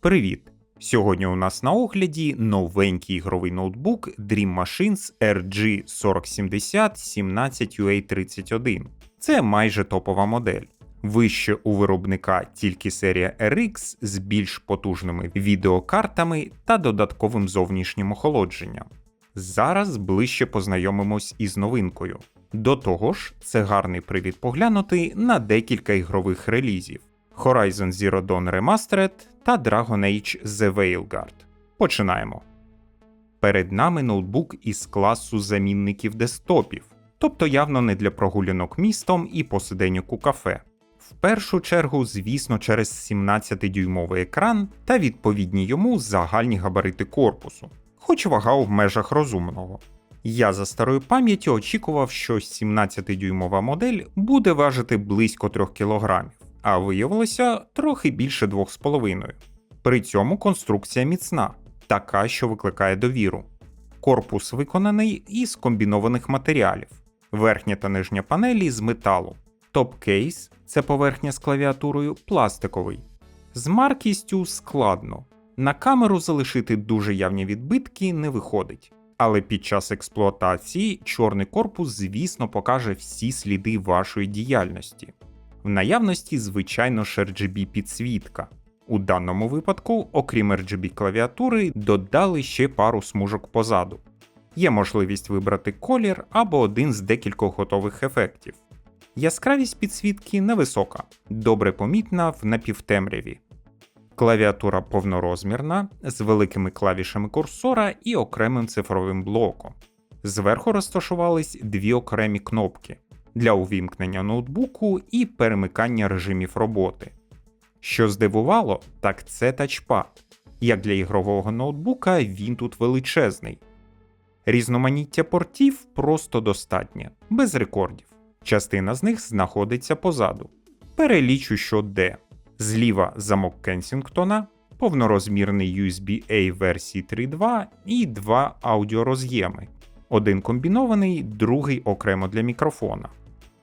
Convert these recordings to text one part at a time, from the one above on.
Привіт! Сьогодні у нас на огляді новенький ігровий ноутбук Dream Machines RG 4070 17UA31. Це майже топова модель. Вище у виробника тільки серія RX з більш потужними відеокартами та додатковим зовнішнім охолодженням. Зараз ближче познайомимось із новинкою. До того ж, це гарний привід поглянути на декілька ігрових релізів. Horizon Zero Dawn Remastered та Dragon Age The Veilguard. Починаємо. Перед нами ноутбук із класу замінників десктопів, тобто явно не для прогулянок містом і посиденьок у кафе. В першу чергу, звісно, через 17-дюймовий екран та відповідні йому загальні габарити корпусу, хоч вага в межах розумного. Я за старою пам'яттю очікував, що 17-дюймова модель буде важити близько 3 кг, а виявилося трохи більше 2,5. При цьому конструкція міцна, така, що викликає довіру. Корпус виконаний із комбінованих матеріалів, верхня та нижня панелі з металу. Топ-кейс це поверхня з клавіатурою пластиковий. З маркістю складно. На камеру залишити дуже явні відбитки не виходить. Але під час експлуатації чорний корпус, звісно, покаже всі сліди вашої діяльності. В наявності, звичайно ж RGB підсвітка. У даному випадку, окрім RGB клавіатури, додали ще пару смужок позаду. Є можливість вибрати колір або один з декількох готових ефектів. Яскравість підсвітки невисока, добре помітна в напівтемряві. Клавіатура повнорозмірна з великими клавішами курсора і окремим цифровим блоком. Зверху розташувались дві окремі кнопки для увімкнення ноутбуку і перемикання режимів роботи. Що здивувало, так це тачпад. Як для ігрового ноутбука, він тут величезний. Різноманіття портів просто достатнє, без рекордів. Частина з них знаходиться позаду. Перелічу, що де. Зліва замок Кенсінгтона, повнорозмірний USB-A версії 3.2 і два аудіороз'єми. Один комбінований, другий окремо для мікрофона.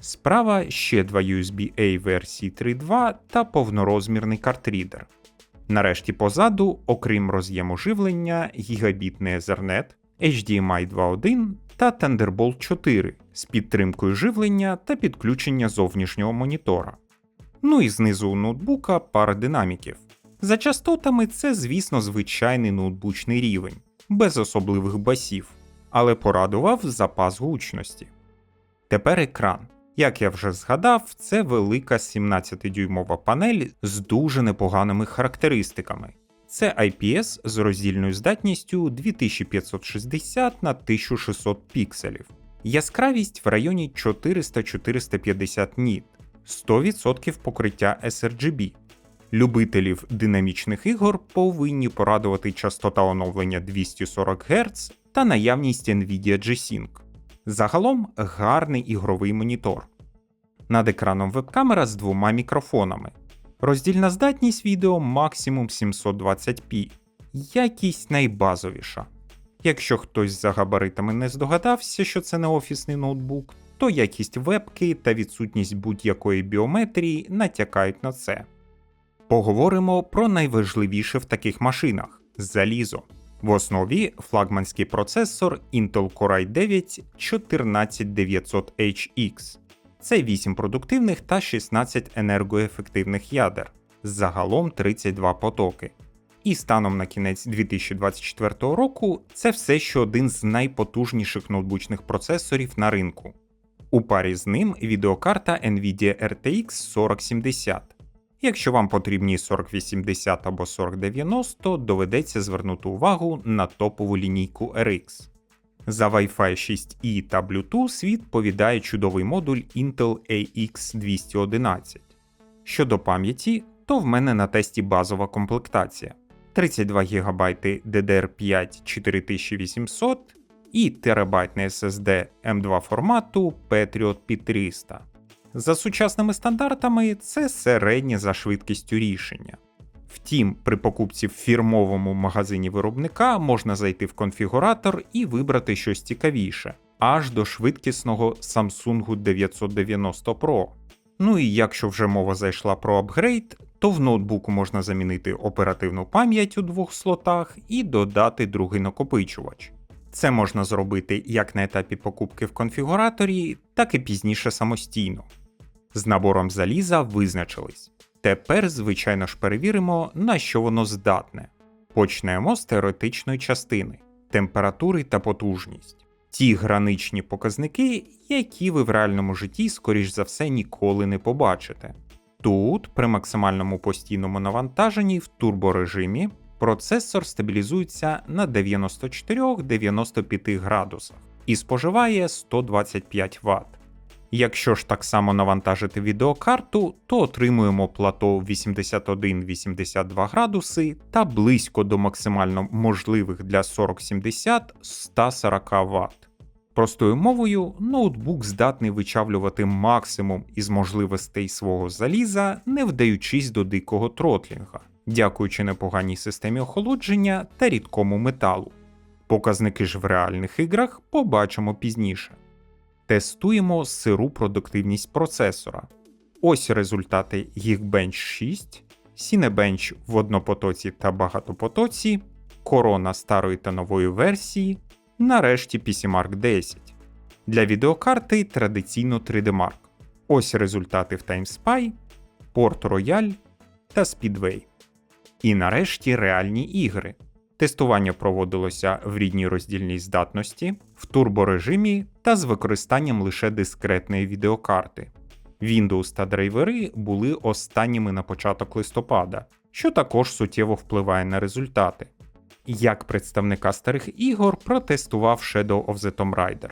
Справа ще два USB-A версії 3.2 та повнорозмірний картрідер. Нарешті позаду, окрім роз'єму живлення, гігабітний Ethernet, HDMI 2.1 та Thunderbolt 4 з підтримкою живлення та підключення зовнішнього монітора. Ну і знизу у ноутбука пара динаміків. За частотами це, звісно, звичайний ноутбучний рівень, без особливих басів, але порадував запас гучності. Тепер екран. Як я вже згадав, це велика 17-дюймова панель з дуже непоганими характеристиками. Це IPS з роздільною здатністю 2560 на 1600 пікселів, яскравість в районі 400-450 ніт, 100% покриття sRGB. Любителів динамічних ігор повинні порадувати частота оновлення 240 Гц та наявність NVIDIA G-Sync. Загалом гарний ігровий монітор. Над екраном веб-камера з двома мікрофонами. Роздільна здатність відео максимум 720p, якість найбазовіша. Якщо хтось за габаритами не здогадався, що це не офісний ноутбук, то якість вебки та відсутність будь-якої біометрії натякають на це. Поговоримо про найважливіше в таких машинах залізо. В основі флагманський процесор Intel Core i 9 14900HX. Це 8 продуктивних та 16 енергоефективних ядер, загалом 32 потоки. І станом на кінець 2024 року це все ще один з найпотужніших ноутбучних процесорів на ринку. У парі з ним відеокарта Nvidia RTX 4070. Якщо вам потрібні 4080 або 4090, доведеться звернути увагу на топову лінійку RX. За Wi-Fi 6E та Bluetooth відповідає чудовий модуль Intel AX211. Щодо пам'яті, то в мене на тесті базова комплектація 32 ГБ DDR5 4800 і терабайтний SSD M2 формату Patriot P300. За сучасними стандартами це середнє за швидкістю рішення. Втім, при покупці в фірмовому магазині виробника можна зайти в конфігуратор і вибрати щось цікавіше, аж до швидкісного Samsung 990 Pro. Ну і якщо вже мова зайшла про апгрейд, то в ноутбуку можна замінити оперативну пам'ять у двох слотах і додати другий накопичувач. Це можна зробити як на етапі покупки в конфігураторі, так і пізніше самостійно. З набором заліза визначились. Тепер, звичайно ж, перевіримо, на що воно здатне. Почнемо з теоретичної частини температури та потужність. Ті граничні показники, які ви в реальному житті, скоріш за все, ніколи не побачите. Тут, при максимальному постійному навантаженні в турборежимі, процесор стабілізується на 94-95 градусах і споживає 125 Вт. Якщо ж так само навантажити відеокарту, то отримуємо плато 81-82 градуси та близько до максимально можливих для 4070 140 Вт. Простою мовою, ноутбук здатний вичавлювати максимум із можливостей свого заліза, не вдаючись до дикого тротлінга, дякуючи непоганій системі охолодження та рідкому металу. Показники ж в реальних іграх побачимо пізніше. Тестуємо сиру продуктивність процесора. Ось результати Geekbench 6, Cinebench в однопотоці та багатопотоці, корона старої та нової версії, нарешті PCMark 10. Для відеокарти традиційно 3D-Mark. Ось результати в TimeSpy, Port Royal та Speedway. І нарешті реальні ігри. Тестування проводилося в рідній роздільній здатності, в турборежимі та з використанням лише дискретної відеокарти. Windows та драйвери були останніми на початок листопада, що також суттєво впливає на результати. Як представника старих ігор протестував Shadow of the Tomb Raider.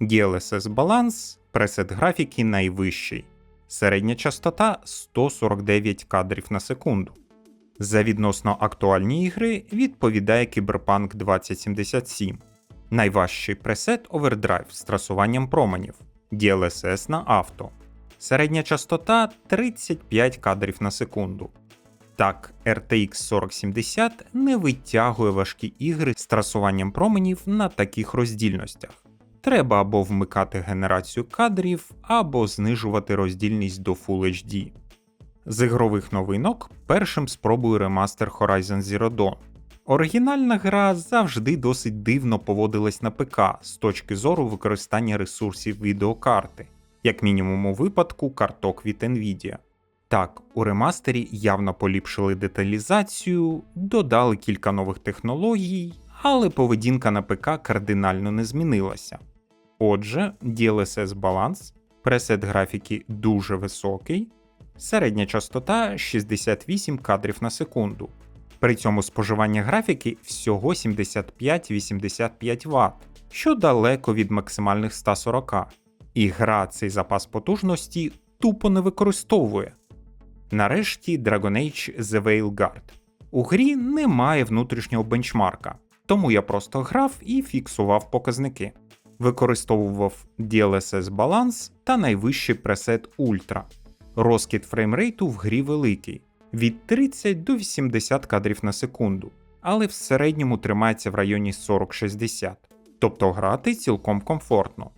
DLSS баланс, пресет графіки найвищий, середня частота 149 кадрів на секунду. За відносно актуальні ігри відповідає Cyberpunk 2077, найважчий пресет Overdrive з трасуванням променів, DLSS на авто, середня частота 35 кадрів на секунду. Так, RTX 4070 не витягує важкі ігри з трасуванням променів на таких роздільностях. Треба або вмикати генерацію кадрів, або знижувати роздільність до Full HD. З ігрових новинок першим спробую ремастер Horizon Zero Dawn. Оригінальна гра завжди досить дивно поводилась на ПК з точки зору використання ресурсів відеокарти, як мінімум у випадку карток від Nvidia. Так, у ремастері явно поліпшили деталізацію, додали кілька нових технологій, але поведінка на ПК кардинально не змінилася. Отже, DLSS баланс, пресет графіки дуже високий, середня частота 68 кадрів на секунду. При цьому споживання графіки всього 75-85 Вт, що далеко від максимальних 140, і гра цей запас потужності тупо не використовує. Нарешті Dragon Age The Veilguard. У грі немає внутрішнього бенчмарка, тому я просто грав і фіксував показники. Використовував DLSS баланс та найвищий пресет Ultra. Розкид фреймрейту в грі великий від 30 до 80 кадрів на секунду, але в середньому тримається в районі 40-60, тобто грати цілком комфортно.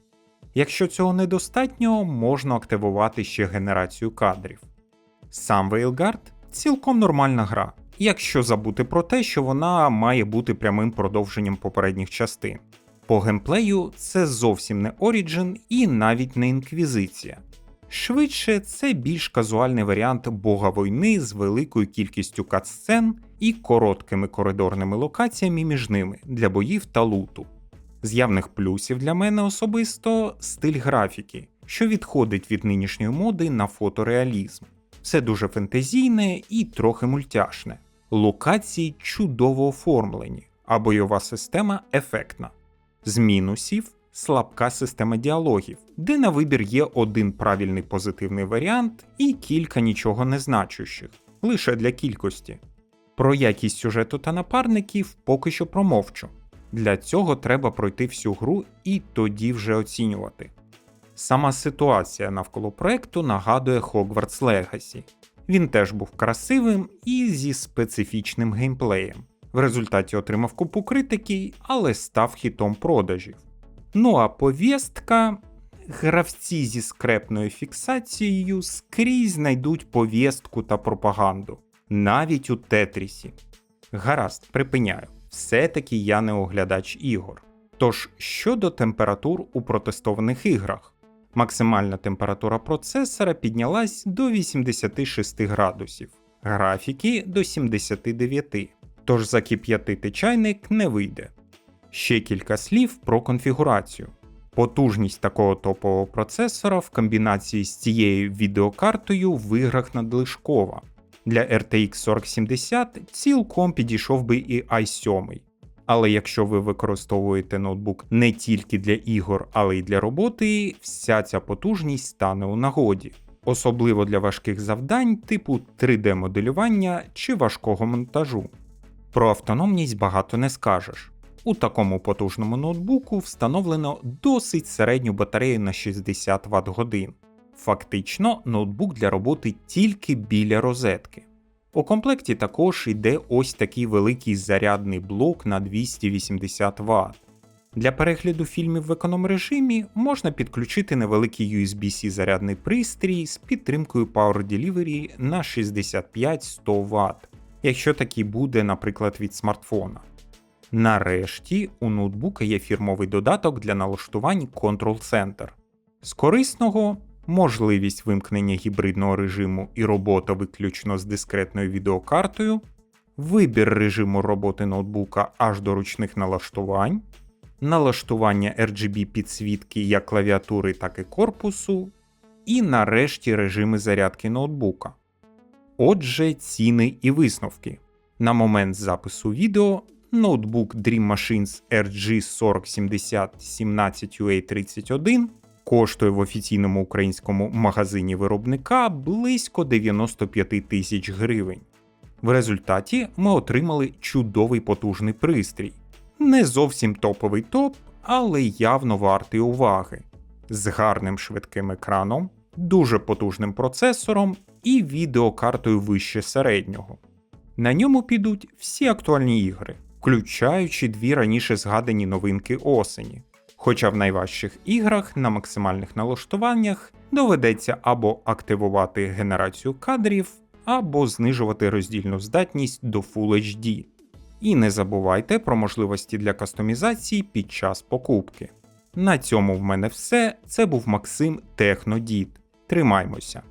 Якщо цього недостатньо, можна активувати ще генерацію кадрів. Сам Veilguard цілком нормальна гра, якщо забути про те, що вона має бути прямим продовженням попередніх частин. По геймплею це зовсім не Origin і навіть не інквізиція. Швидше, це більш казуальний варіант бога війни з великою кількістю катсцен і короткими коридорними локаціями між ними для боїв та луту. З явних плюсів для мене особисто стиль графіки, що відходить від нинішньої моди на фотореалізм. Все дуже фентезійне і трохи мультяшне. Локації чудово оформлені, а бойова система ефектна. З мінусів слабка система діалогів, де на вибір є один правильний позитивний варіант і кілька нічого не значущих, лише для кількості. Про якість сюжету та напарників поки що промовчу. Для цього треба пройти всю гру і тоді вже оцінювати. Сама ситуація навколо проекту нагадує Hogwarts Legacy. Він теж був красивим і зі специфічним геймплеєм. В результаті отримав купу критики, але став хітом продажів. Ну а повістка гравці зі скрепною фіксацією скрізь знайдуть повістку та пропаганду, навіть у Тетрісі. Гаразд, припиняю, все-таки я не оглядач ігор. Тож щодо температур у протестованих іграх, максимальна температура процесора піднялась до 86 градусів, графіки до 79, тож закип'ятити чайник не вийде. Ще кілька слів про конфігурацію. Потужність такого топового процесора в комбінації з цією відеокартою в іграх надлишкова. Для RTX 4070 цілком підійшов би і i7. Але якщо ви використовуєте ноутбук не тільки для ігор, але й для роботи, вся ця потужність стане у нагоді, особливо для важких завдань типу 3D-моделювання чи важкого монтажу. Про автономність багато не скажеш. У такому потужному ноутбуку встановлено досить середню батарею на 60 Вт годин. Фактично, ноутбук для роботи тільки біля розетки. У комплекті також йде ось такий великий зарядний блок на 280 Вт. Для перегляду фільмів в економ режимі можна підключити невеликий USB-C зарядний пристрій з підтримкою Power Delivery на 65-100 Вт, якщо такий буде, наприклад, від смартфона. Нарешті у ноутбука є фірмовий додаток для налаштувань Control Center. З корисного можливість вимкнення гібридного режиму і робота виключно з дискретною відеокартою, вибір режиму роботи ноутбука аж до ручних налаштувань, налаштування RGB підсвітки як клавіатури, так і корпусу, і нарешті режими зарядки ноутбука. Отже, ціни і висновки. На момент запису відео ноутбук Dream Machines RG4070 17UA31 коштує в офіційному українському магазині виробника близько 95 тисяч гривень. В результаті ми отримали чудовий потужний пристрій. Не зовсім топовий топ, але явно вартий уваги. З гарним швидким екраном, дуже потужним процесором і відеокартою вище середнього. На ньому підуть всі актуальні ігри, включаючи дві раніше згадані новинки осені. Хоча в найважчих іграх на максимальних налаштуваннях доведеться або активувати генерацію кадрів, або знижувати роздільну здатність до Full HD. І не забувайте про можливості для кастомізації під час покупки. На цьому в мене все. Це був Максим Технодід. Тримаймося!